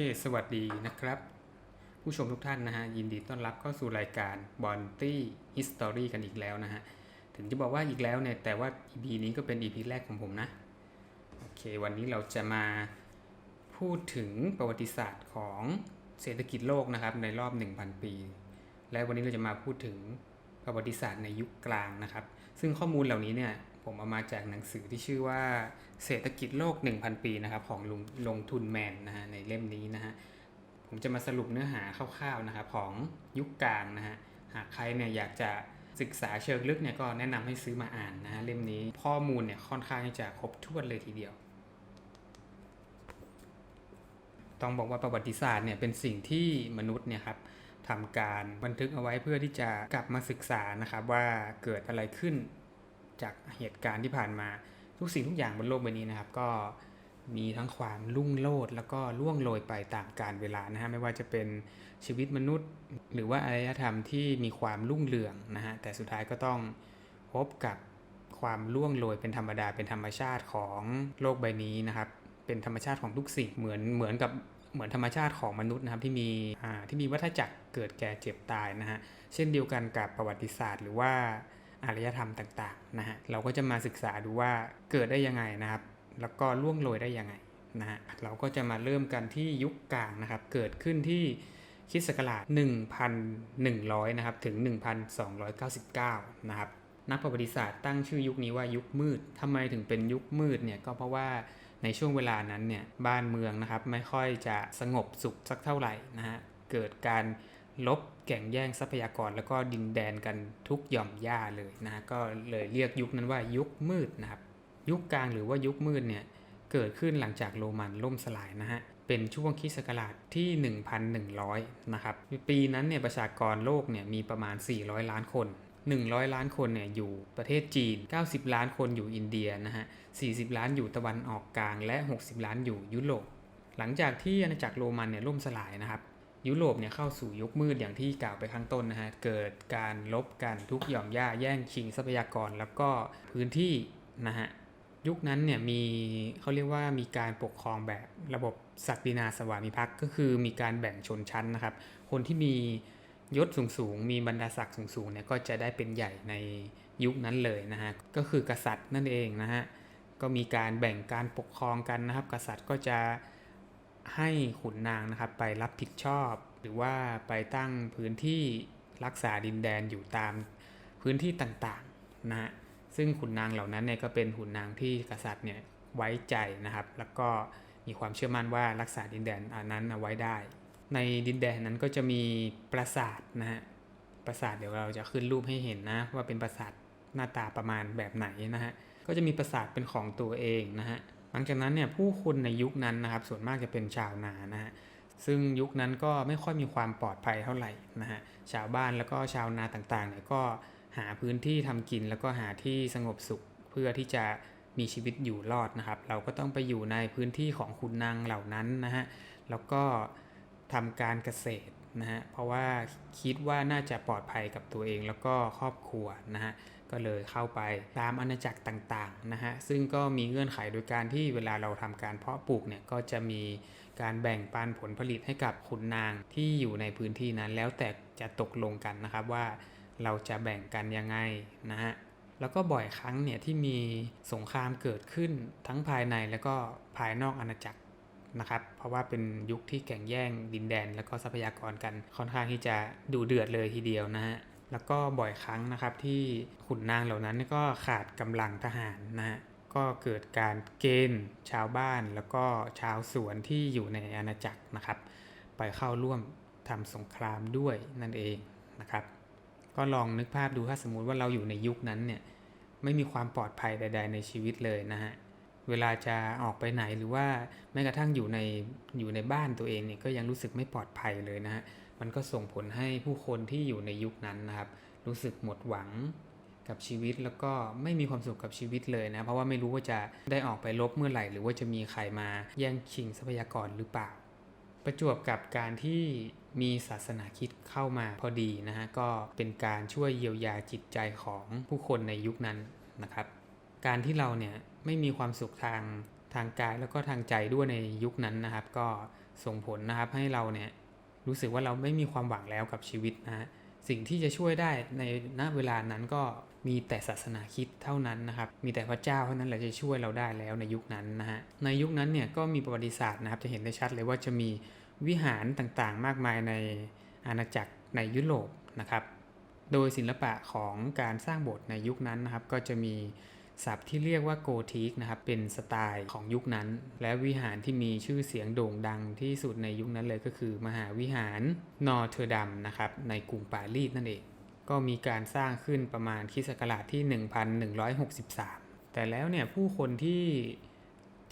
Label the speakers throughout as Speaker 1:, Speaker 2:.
Speaker 1: ค สวัสดีนะครับ ผู้ชมทุกท่านนะฮะ ยินดีต้อนรับเข้าสู่รายการ b o n t y History กันอีกแล้วนะฮะ ถึงจะบอกว่าอีกแล้วเนี่ย แต่ว่า EP นี้ก็เป็น EP แรกของผมนะ โอเค วันนี้เราจะมาพูดถึงประวัติศาสตร์ของเศรษฐกิจโลกนะครับ ในรอบ 1,000 ปี และวันนี้เราจะมาพูดถึงประวัติศาสตร์ในยุคกลางนะครับ ซึ่งข้อมูลเหล่านี้เนี่ย ผมเอามาจากหนังสือที่ชื่อว่าเศรษฐกิจโลก 1,000 ปีนะครับของลงลงทุนแมนนะฮะในเล่มนี้นะฮะผมจะมาสรุปเนื้อหาคร่าวๆนะครับของยุคกลางนะฮะหากใครเนี่ยอยากจะศึกษาเชิงลึกเนี่ยก็แนะนำให้ซื้อมาอ่านนะฮะเล่มนี้ข้อมูลเนี่ยค่อนข้างจะครบถ้วนเลยทีเดียว ต้องบอกว่าประวัติศาสตร์เนี่ยเป็นสิ่งที่มนุษย์เนี่ยครับทำการบันทึกเอาไว้เพื่อที่จะกลับมาศึกษานะครับว่าเกิดอะไรขึ้น จากเหตุการณ์ที่ผ่านมาทุกสิ่งทุกอย่างบนโลกใบนี้นะครับ ก็มีทั้งความลุ่งโลดแล้วก็ล่วงโรยไปตามกาลเวลานะฮะไม่ว่าจะเป็นชีวิตมนุษย์ หรือว่าอารยธรรมที่มีความรุ่งเรืองนะฮะแต่สุดท้ายก็ต้องพบกับความล่วงโรยเป็นธรรมดาเป็นธรรมชาติของโลกใบนี้นะครับ เป็นธรรมชาติของทุกสิ่งเหมือนเหมือนกับเหมือนธรรมชาติของมนุษย์นะครับที่มีที่มีวัฏจักรเกิดแก่เจ็บตายนะฮะเช่นเดียวกันกับประวัติศาสตร์ หรือว่า อารยธรรมต่างๆนะฮะเราก็จะมาศึกษาดูว่าเกิดได้ยังไงนะครับ แล้วก็ล่วงโรยได้ยังไงนะฮะเราก็จะมาเริ่มกันที่ยุคกลางนะครับ เกิดขึ้นที่คริสต์ศักราช1,100นะครับถึง 1,299นะครับนักประวัติศาสตร์ตั้งชื่อยุคนี้ว่ายุคมืดทำไมถึงเป็นยุคมืดเนี่ยก็เพราะว่าในช่วงเวลานั้นเนี่ยบ้านเมืองนะครับไม่ค่อยจะสงบสุขสักเท่าไหร่นะฮะเกิดการ ลบแข่งแย่งทรัพยากรแล้วก็ดินแดนกันทุกหย่อมย่าเลยนะฮะก็เลยเรียกยุคนั้นว่ายุคมืดนะครับยุคกลางหรือว่ายุคมืดเนี่ยเกิดขึ้นหลังจากโรมันล่มสลายนะฮะเป็นช่วงคริสต์ศักราชที่ 1,100 นะครับ ปีนั้นเนี่ยประชากรโลกเนี่ยมีประมาณ 400 ล้านคน 100 ล้านคนเนี่ยอยู่ประเทศจีน 90 ล้านคนอยู่อินเดียนะฮะ 40 ล้านอยู่ตะวันออกกลางและ 60 ล้านอยู่ยุโรป หลังจากที่อาณาจักรโรมันเนี่ยล่มสลายนะครับ ยุโรปเนี่ยเข้าสู่ยุคมืดอย่างที่กล่าวไปข้างต้นนะฮะ เกิดการลบกันทุกหย่อมย่าแย่งชิงทรัพยากร แล้วก็พื้นที่นะฮะ ยุคนั้นเนี่ยมีเขาเรียกว่ามีการปกครองแบบระบบศักดินาสวามิภักดิ์ก็คือมีการแบ่งชนชั้นนะครับ คนที่มียศสูงสูงๆมีบรรดาศักดิ์สูงสูงๆเนี่ยก็จะได้เป็นใหญ่ในยุคนั้นเลยนะฮะ ก็คือกษัตริย์นั่นเองนะฮะ ก็มีการแบ่งการปกครองกันนะครับ กษัตริย์ก็จะ ให้ขุนนางนะครับไปรับผิดชอบ หรือว่าไปตั้งพื้นที่รักษาดินแดนอยู่ตามพื้นที่ต่างๆนะฮะซึ่งขุนนางเหล่านั้นเนี่ยก็เป็นขุนนางที่กษัตริย์เนี่ยไว้ใจนะครับ แล้วก็มีความเชื่อมั่นว่ารักษาดินแดนอันนั้นเอาไว้ได้ ในดินแดนนั้นก็จะมีปราสาทนะฮะปราสาทเดี๋ยวเราจะขึ้นรูปให้เห็นนะว่าเป็นปราสาทหน้าตาประมาณแบบไหนนะฮะก็จะมีปราสาทเป็นของตัวเองนะฮะ หลังจากนั้นเนี่ยผู้คนในยุคนั้นนะครับ ส่วนมากจะเป็นชาวนานะฮะซึ่งยุคนั้นก็ไม่ค่อยมีความปลอดภัยเท่าไหร่นะฮะชาวบ้านแล้วก็ชาวนาต่างๆเนี่ยก็หาพื้นที่ทำกินแล้วก็หาที่สงบสุขเพื่อที่จะมีชีวิตอยู่รอดนะครับ เราก็ต้องไปอยู่ในพื้นที่ของคุณนางเหล่านั้นนะฮะแล้วก็ทำการเกษตรนะฮะเพราะว่าคิดว่าน่าจะปลอดภัยกับตัวเองแล้วก็ครอบครัวนะฮะ ก็เลยเข้าไปตามอาณาจักรต่างๆนะฮะซึ่งก็มีเงื่อนไขโดยการที่เวลาเราทำการเพาะปลูกเนี่ยก็จะมีการแบ่งปันผลผลิตให้กับขุนนางที่อยู่ในพื้นที่นั้น แล้วแต่จะตกลงกันนะครับว่าเราจะแบ่งกันยังไงนะฮะแล้วก็บ่อยครั้งเนี่ยที่มีสงครามเกิดขึ้นทั้งภายในแล้วก็ภายนอกอาณาจักรนะครับ เพราะว่าเป็นยุคที่แข่งแย่งดินแดน แล้วก็ทรัพยากรกันค่อนข้างที่จะดูเดือดเลยทีเดียวนะฮะ แล้วก็บ่อยครั้งนะครับที่ขุนนางเหล่านั้นก็ขาดกำลังทหารนะฮะก็เกิดการเกณฑ์ชาวบ้านแล้วก็ชาวสวนที่อยู่ในอาณาจักรนะครับ ไปเข้าร่วมทำสงครามด้วยนั่นเองนะครับ ก็ลองนึกภาพดูถ้าสมมุติว่าเราอยู่ในยุคนั้นเนี่ยไม่มีความปลอดภัยใด ๆ ในชีวิตเลยนะฮะเวลาจะออกไปไหนหรือว่าแม้กระทั่งอยู่ในอยู่ในบ้านตัวเองเนี่ยก็ยังรู้สึกไม่ปลอดภัยเลยนะฮะ มันก็ส่งผลให้ผู้คนที่อยู่ในยุคนั้นนะครับ รู้สึกหมดหวังกับชีวิตแล้วก็ไม่มีความสุขกับชีวิตเลยนะ เพราะว่าไม่รู้ว่าจะได้ออกไปลบเมื่อไหร่ หรือว่าจะมีใครมาแย่งชิงทรัพยากรหรือเปล่า ประจวบกับการที่มีศาสนาคิดเข้ามาพอดีนะฮะก็เป็นการช่วยเยียวยาจิตใจของผู้คนในยุคนั้นนะครับ การที่เราเนี่ยไม่มีความสุขทางทางกายแล้วก็ทางใจด้วยในยุคนั้นนะครับ ก็ส่งผลนะครับให้เราเนี่ย รู้สึกว่าเราไม่มีความหวังแล้วกับชีวิตนะฮะสิ่งที่จะช่วยได้ในณเวลานั้นก็มีแต่ศาสนาคิดเท่านั้นนะครับ มีแต่พระเจ้าเท่านั้นแหละจะช่วยเราได้แล้วในยุคนั้นนะฮะ ในยุคนั้นเนี่ยก็มีประวัติศาสตร์นะครับจะเห็นได้ชัดเลยว่าจะมีวิหารต่างๆ มากมายในอาณาจักรในยุโรปนะครับ โดยศิลปะของการสร้างโบสถ์ในยุคนั้นนะครับ ก็จะมี ศัพท์ที่เรียกว่าโกธิกนะครับเป็นสไตล์ของยุคนั้น และวิหารที่มีชื่อเสียงโด่งดังที่สุดในยุคนั้นเลยก็คือ มหาวิหารนอร์เทอร์ดัมนะครับในกรุงปารีสนั่นเอง ก็มีการสร้างขึ้นประมาณคริสต์ศักราชที่ 1163 แต่แล้วเนี่ยผู้คนที่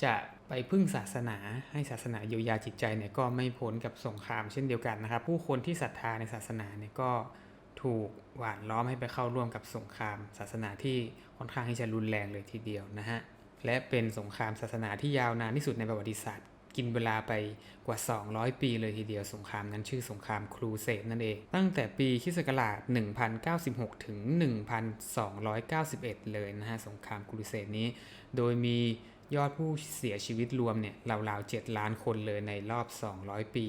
Speaker 1: จะไปพึ่งศาสนาให้ศาสนาเยียวยาจิตใจเนี่ยก็ไม่พ้นกับสงครามเช่นเดียวกันนะครับ ผู้คนที่ศรัทธาในศาสนาเนี่ยก็ถูกหว่านล้อมให้ไปเข้าร่วมกับสงครามศาสนาที่ ค่อนข้างที่จะรุนแรงเลยทีเดียวนะฮะและเป็นสงครามศาสนาที่ยาวนานที่สุดในประวัติศาสตร์ กินเวลาไปกว่า 200 ปีเลยทีเดียวสงครามนั้นชื่อสงครามครูเสดนั่นเอง ตั้งแต่ปีคิสต์ศักราช1096 ถึง 1291 เลยนะฮะสงครามครูเสดนี้ โดยมียอดผู้เสียชีวิตรวมเนี่ยราวๆ 7 ล้านคนเลยในรอบ 200 ปี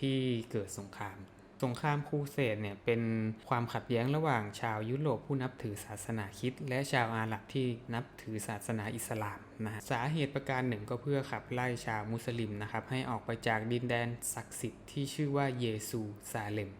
Speaker 1: ที่เกิดสงคราม สงครามครูเสดเนี่ยเป็นความขัดแย้งระหว่างชาวยุโรปผู้นับถือศาสนาคริดและชาวอาหรับที่นับถือศาสนาอิสลามนะฮะสาเหตุประการหนึ่งก็เพื่อขับไล่ชาวมุสลิมนะครับให้ออกไปจากดินแดนศักดิ์สิทธิ์ที่ชื่อว่าเยซูซาเลม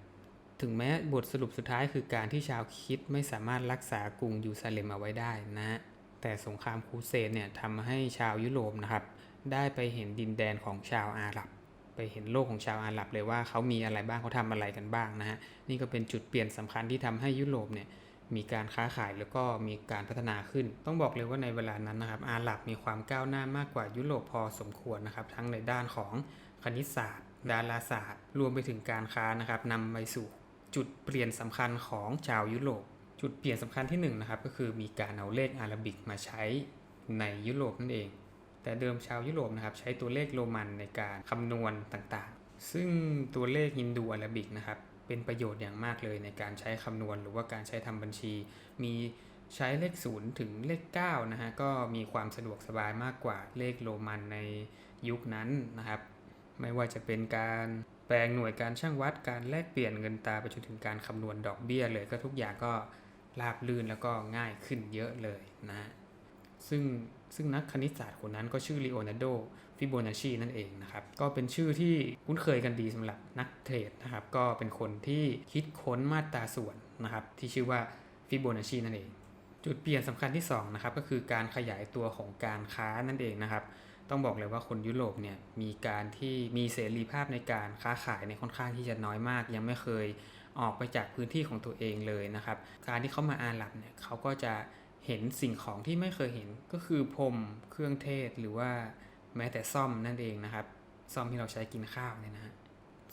Speaker 1: ถึงแม้บทสรุปสุดท้ายคือการที่ชาวคิดไม่สามารถรักษากรุงยูซาเลมเอาไว้ได้นะฮะแต่สงครามครูเสดเนี่ยทำให้ชาวยุโรปนะครับได้ไปเห็นดินแดนของชาวอาหรับ ไปเห็นโลกของชาวอาหรับเลยว่าเขามีอะไรบ้างเขาทำอะไรกันบ้างนะฮะนี่ก็เป็นจุดเปลี่ยนสำคัญที่ทำให้ยุโรปเนี่ยมีการค้าขายแล้วก็มีการพัฒนาขึ้น ต้องบอกเลยว่าในเวลานั้นนะครับ อาหรับมีความก้าวหน้ามากกว่ายุโรปพอสมควรนะครับ ทั้งในด้านของคณิตศาสตร์ ดาราศาสตร์ รวมไปถึงการค้านะครับนำไปสู่จุดเปลี่ยนสำคัญของชาวยุโรป จุดเปลี่ยนสำคัญที่1นงนะครับก็คือมีการเอาเลขอาราบิกมาใช้ในยุโรปนั่นเอง แต่เดิมชาวยุโรปนะครับใช้ตัวเลขโรมันในการคำนวณต่างๆ ซึ่งตัวเลขฮินดูอาราบิกนะครับเป็นประโยชน์อย่างมากเลยในการใช้คำนวณหรือว่าการใช้ทำบัญชี มีใช้เลข 0 ถึงเลข9นะฮะก็มีความสะดวกสบายมากกว่าเลขโรมันในยุคนั้นนะครับ ไม่ว่าจะเป็นการแปลงหน่วยการช่างวัดการแลกเปลี่ยนเงินตราไปจนถึงการคำนวณดอกเบี้ยเลยก็ทุกอย่างก็ราบลื่นแล้วก็ง่ายขึ้นเยอะเลยนะ ซึ่งซึ่งนักคณิตศาสตร์คนนั้นก็ชื่อลีโอนาร์โดฟิโบนัชชีนั่นเองนะครับ ก็เป็นชื่อที่คุ้นเคยกันดีสำหรับนักเทรดนะครับ ก็เป็นคนที่คิดค้นมาตราส่วนนะครับ ที่ชื่อว่าฟิโบนัชชีนั่นเอง จุดเปลี่ยนสำคัญที่2นะครับก็คือการขยายตัวของการค้านั่นเองนะครับ ต้องบอกเลยว่าคนยุโรปเนี่ยมีการที่มีเสรีภาพในการค้าขายในค่อนข้างที่จะน้อยมาก ยังไม่เคยออกไปจากพื้นที่ของตัวเองเลยนะครับ การที่เขามาอาหรับเนี่ยเขาก็จะ เห็นสิ่งของที่ไม่เคยเห็นก็คือพรมเครื่องเทศหรือว่าแม้แต่ซ่อมนั่นเองนะครับซ่อมที่เราใช้กินข้าวเนี่ยนะฮะ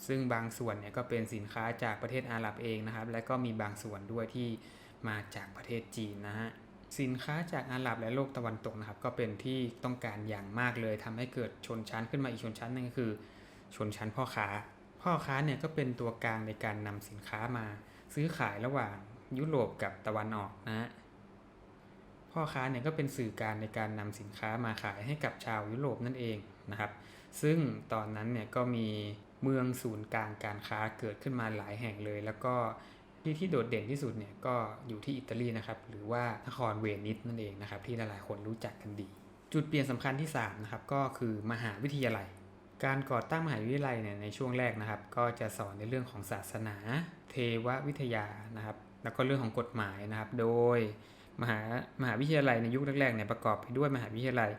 Speaker 1: ซึ่งบางส่วนเนี่ยก็เป็นสินค้าจากประเทศอาหรับเองนะครับ และก็มีบางส่วนด้วยที่มาจากประเทศจีนนะฮะสินค้าจากอาหรับและโลกตะวันตกนะครับ ก็เป็นที่ต้องการอย่างมากเลยทำให้เกิดชนชั้นขึ้นมาอีกชนชั้นหนึงก็คือ ชนชั้นพ่อค้า พ่อค้าเนี่ยก็เป็นตัวกลางในการนำสินค้ามา ซื้อขายระหว่างยุโรปกับตะวันออกนะฮะ พ่อค้าเนี่ยก็เป็นสื่อการในการนำสินค้ามาขายให้กับชาวยุโรปนั่นเองนะครับ ซึ่งตอนนั้นเนี่ยก็มีเมืองศูนย์กลางการค้าเกิดขึ้นมาหลายแห่งเลย แล้วก็ที่ที่โดดเด่นที่สุดเนี่ยก็อยู่ที่อิตาลีนะครับ หรือว่านครเวนิสนั่นเองนะครับ ที่หลายๆคนรู้จักกันดี จุดเปลี่ยนสำคัญที่3นะครับก็คือมหาวิทยาลัย การก่อตั้งมหาวิทยาลัยเนี่ยในช่วงแรกนะครับ ก็จะสอนในเรื่องของศาสนา เทววิทยานะครับ แล้วก็เรื่องของกฎหมายนะครับ โดย มหามหาวิทยาลัยในยุคแรกๆเนี่ยประกอบไปด้วยมหาวิทยาลัย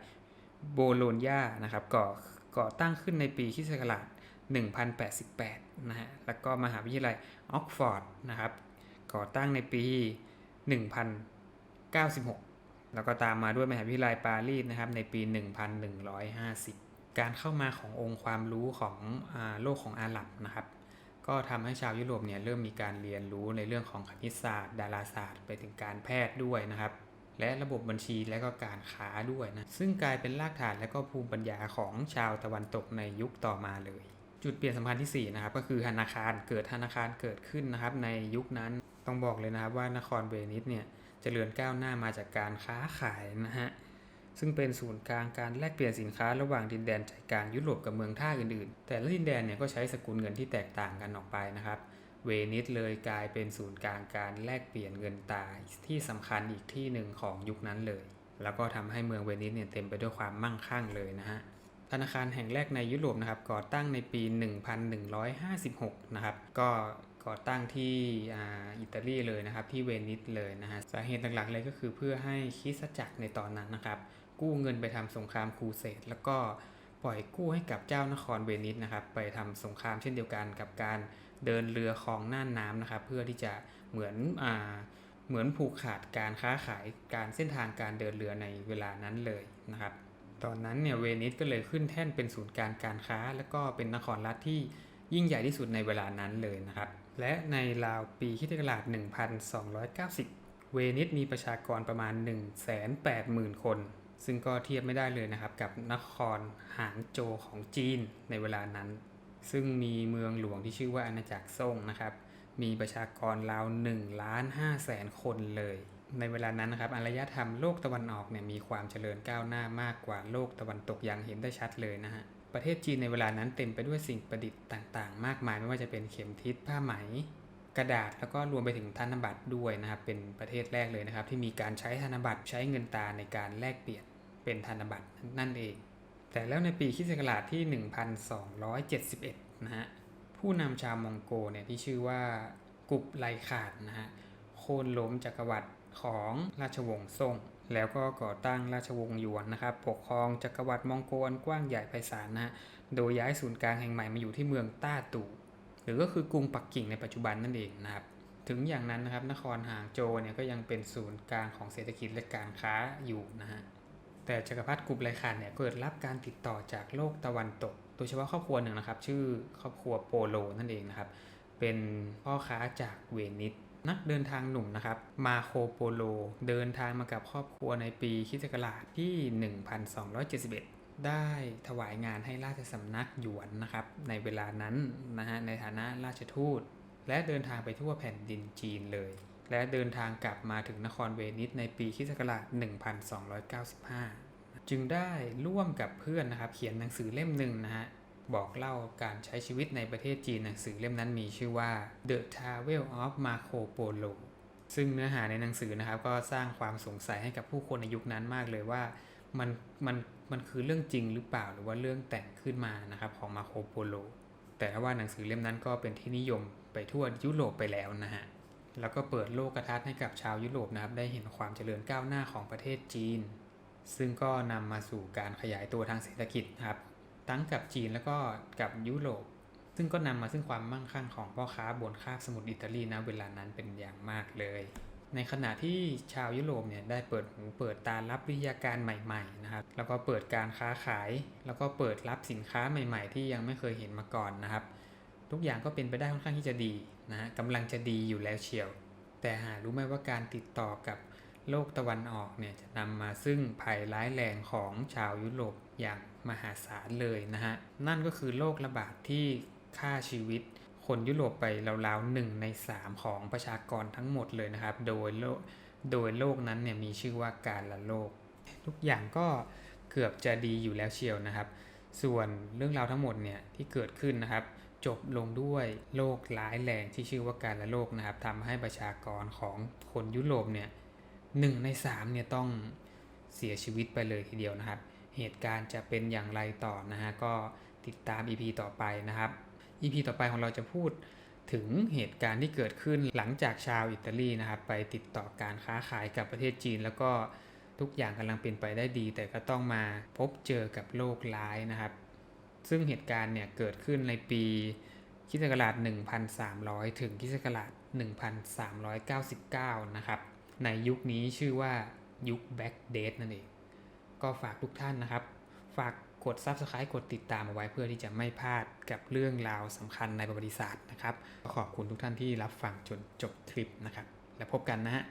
Speaker 1: โบโลญญานะครับก่อก่อตั้งขึ้นในปีคริสต์ศักราช1088นะฮะแล้วก็มหาวิทยาลัยออกฟอร์ดนะครับก่อตั้งในปี 1096 แล้วก็ตามมาด้วยมหาวิทยาลัยปารีสนะครับในปี 1150 การเข้ามาขององค์ความรู้ของอโลกของอาหรับนะครับ ก็ทำให้ชาวยุโรปเนี่ยเริ่มมีการเรียนรู้ในเรื่องของคณิตศาสตร์ ดาราศาสตร์ ไปถึงการแพทย์ด้วยนะครับ และระบบบัญชีและก็การค้าด้วยนะ ซึ่งกลายเป็นรากฐานและก็ภูมิปัญญาของชาวตะวันตกในยุคต่อมาเลย จุดเปลี่ยนสำคัญที่4นะครับก็คือธนาคารเกิดธนาคารเกิดขึ้นนะครับ ในยุคนั้นต้องบอกเลยนะครับว่านครเวนิสเนี่ยเจริญก้าวหน้ามาจากการค้าขายนะฮะ ซึ่งเป็นศูนย์กลางการแลกเปลี่ยนสินค้าระหว่างดินแดนใจกลางยุโรปกับเมืองท่าอื่นๆ แต่ละดินแดนเนี่ยก็ใช้สกุลเงินที่แตกต่างกันออกไปนะครับ เวนิสเลยกลายเป็นศูนย์กลางการแลกเปลี่ยนเงินตราที่สำคัญอีกที่หนึ่งของยุคนั้นเลย แล้วก็ทำให้เมืองเวนิสเนี่ยเต็มไปด้วยความมั่งคั่งเลยนะฮะธนาคารแห่งแรกในยุโรปนะครับก่อตั้งในปี 1156 นะครับก็ก่อตั้งที่อ,อิตาลีเลยนะครับที่เวนิสเลยนะฮะสาเหตุหลักๆเลยก็คือเพื่อให้คริสตจักรในตอนนั้นนะครับ กู้เงินไปทำสงครามครูเสดแล้วก็ปล่อยกู้ให้กับเจ้านครเวนิสนะครับ ไปทำสงครามเช่นเดียวกันกับการเดินเรือคลองน่านน้ำนะครับ เพื่อที่จะเหมือนอ่าเหมือนผูกขาดการค้าขายการเส้นทางการเดินเรือในเวลานั้นเลยนะครับ ตอนนั้นเนี่ยเวนิสก็เลยขึ้นแท่นเป็นศูนย์การการค้า และก็เป็นนครรัฐที่ยิ่งใหญ่ที่สุดในเวลานั้นเลยนะครับ และในราวปีคิศักราช1290 เวนิสมีประชากรประมาณ 180,000 คน ซึ่งก็เทียบไม่ได้เลยนะครับกับนครหางโจวของจีนในเวลานั้น ซึ่งมีเมืองหลวงที่ชื่อว่าอาณาจักรซ่งนะครับ มีประชากรราว1ล้าน5แสนคนเลย ในเวลานั้นนะครับอารยธรรมโลกตะวันออกเนี่ยมีความเจริญก้าวหน้ามากกว่าโลกตะวันตกอย่างเห็นได้ชัดเลยนะฮะประเทศจีนในเวลานั้นเต็มไปด้วยสิ่งประดิษฐ์ต่าง ๆ มากมายไม่ว่าจะเป็นเข็มทิศผ้าไหม กระดาษแล้วก็รวมไปถึงธนบัตรด้วยนะครับ เป็นประเทศแรกเลยนะครับ ที่มีการใช้ธนบัตรใช้เงินตราในการแลกเปลี่ยนเป็นธนบัตรนั่นเอง แต่แล้วในปีคิสตศักราชที่ 1271 นะฮะผู้นำชาวมองโกเนี่ยที่ชื่อว่ากุบไลขานนะฮะโค่นล้มจักรวรรดิของราชวงศ์ซ่ง แล้วก็ก่อตั้งราชวงศ์หยวนนะครับ ปกครองจักรวรรดิมองโกอันกว้างใหญ่ไพศาลนะฮะโดยย้ายศูนย์กลางแห่งใหม่มาอยู่ที่เมืองต้าตู่ หรือก็คือกรุงปักกิ่งในปัจจุบันนั่นเองนะครับ ถึงอย่างนั้นนะครับนครหางโจวเนี่ยก็ยังเป็นศูนย์กลางของเศรษฐกิจและการค้าอยู่นะฮะแต่จักรพรรดิกุบไลขานเนี่ยเปิดรับการติดต่อจากโลกตะวันตก โดยเฉพาะครอบครัวหนึ่งนะครับ ชื่อครอบครัวโปโลนั่นเองนะครับ เป็นพ่อค้าจากเวนิสนักเดินทางหนุ่มนะครับ มาโคโปโล เดินทางมากับครอบครัวในปีคิศักราชที่ 1271 ได้ถวายงานให้ราชสำนักหยวนนะครับ ในเวลานั้นนะฮะในฐานะราชทูต และเดินทางไปทั่วแผ่นดินจีนเลย และเดินทางกลับมาถึงนครเวนิสในปีคริสตศักราช 1295 จึงได้ร่วมกับเพื่อนนะครับ เขียนหนังสือเล่มหนึ่งนะฮะบอกเล่าการใช้ชีวิตในประเทศจีนหนังสือเล่มนั้นมีชื่อว่า The Travel of Marco Polo ซึ่งเนื้อหาในหนังสือนะครับก็สร้างความสงสัยให้กับผู้คนในยุคนั้นมากเลยว่ามันมัน มันคือเรื่องจริงหรือเปล่าหรือว่าเรื่องแต่งขึ้นมานะครับของมาโคโปโล แต่ว่าหนังสือเล่มนั้นก็เป็นที่นิยมไปทั่วยุโรปไปแล้วนะฮะแล้วก็เปิดโลกทัศน์ให้กับชาวยุโรปนะครับได้เห็นความเจริญก้าวหน้าของประเทศจีน ซึ่งก็นำมาสู่การขยายตัวทางเศรษฐกิจครับทั้งกับจีนแล้วก็กับยุโรปซึ่งก็นำมาซึ่งความมั่งคั่งของพ่อค้าบนคาบสมุทรอิตาลีนะเวลานั้นเป็นอย่างมากเลย ในขณะที่ชาวยุโรปเนี่ยได้เปิดหูเปิดตารับวิทยาการใหม่ๆนะครับ แล้วก็เปิดการค้าขาย แล้วก็เปิดรับสินค้าใหม่ ๆ ที่ยังไม่เคยเห็นมาก่อนนะครับ ทุกอย่างก็เป็นไปได้ค่อนข้างที่จะดีนะฮะกำลังจะดีอยู่แล้วเชียว แต่หารู้ไหมว่าการติดต่อกับโลกตะวันออกเนี่ยจะนำมาซึ่งภัยร้ายแรงของชาวยุโรปอย่างมหาศาลเลยนะฮะ นั่นก็คือโรคระบาดที่ฆ่าชีวิต คนยุโรปไปราวๆหนึ่งใน 3 ของประชากรทั้งหมดเลยนะครับ โดยโรคโดยโรคนั้นเนี่ยมีชื่อว่าการละโรคทุกอย่างก็เกือบจะดีอยู่แล้วเชียวนะครับ ส่วนเรื่องราวทั้งหมดเนี่ยที่เกิดขึ้นนะครับ จบลงด้วยโรคร้ายแรงที่ชื่อว่าการละโรคนะครับทำให้ประชากรของคนยุโรปเนี่ยหนึ่งในสามเนี่ยต้องเสียชีวิตไปเลยทีเดียวนะครับ เหตุการณ์จะเป็นอย่างไรต่อนะฮะก็ติดตาม EP ต่อไปนะครับ EP ต่อไปของเราจะพูดถึงเหตุการณ์ที่เกิดขึ้นหลังจากชาวอิตาลีนะครับ ไปติดต่อการค้าขายกับประเทศจีน แล้วก็ทุกอย่างกำลังเป็นไปได้ดี แต่ก็ต้องมาพบเจอกับโรคร้ายนะครับ ซึ่งเหตุการณ์เนี่ยเกิดขึ้นในปีคิศักราช1,300 ถึงคิศักราช1,399 นะครับ ในยุคนี้ชื่อว่ายุค Black Death นั่นเอง ก็ฝากทุกท่านนะครับ ฝาก กด Subscribe กดติดตามเอาไว้เพื่อที่จะไม่พลาดกับเรื่องราวสำคัญในประวัติศาสตร์นะครับขอบคุณทุกท่านที่รับฟังจนจบคลิปนะครับ แล้วพบกันนะฮะ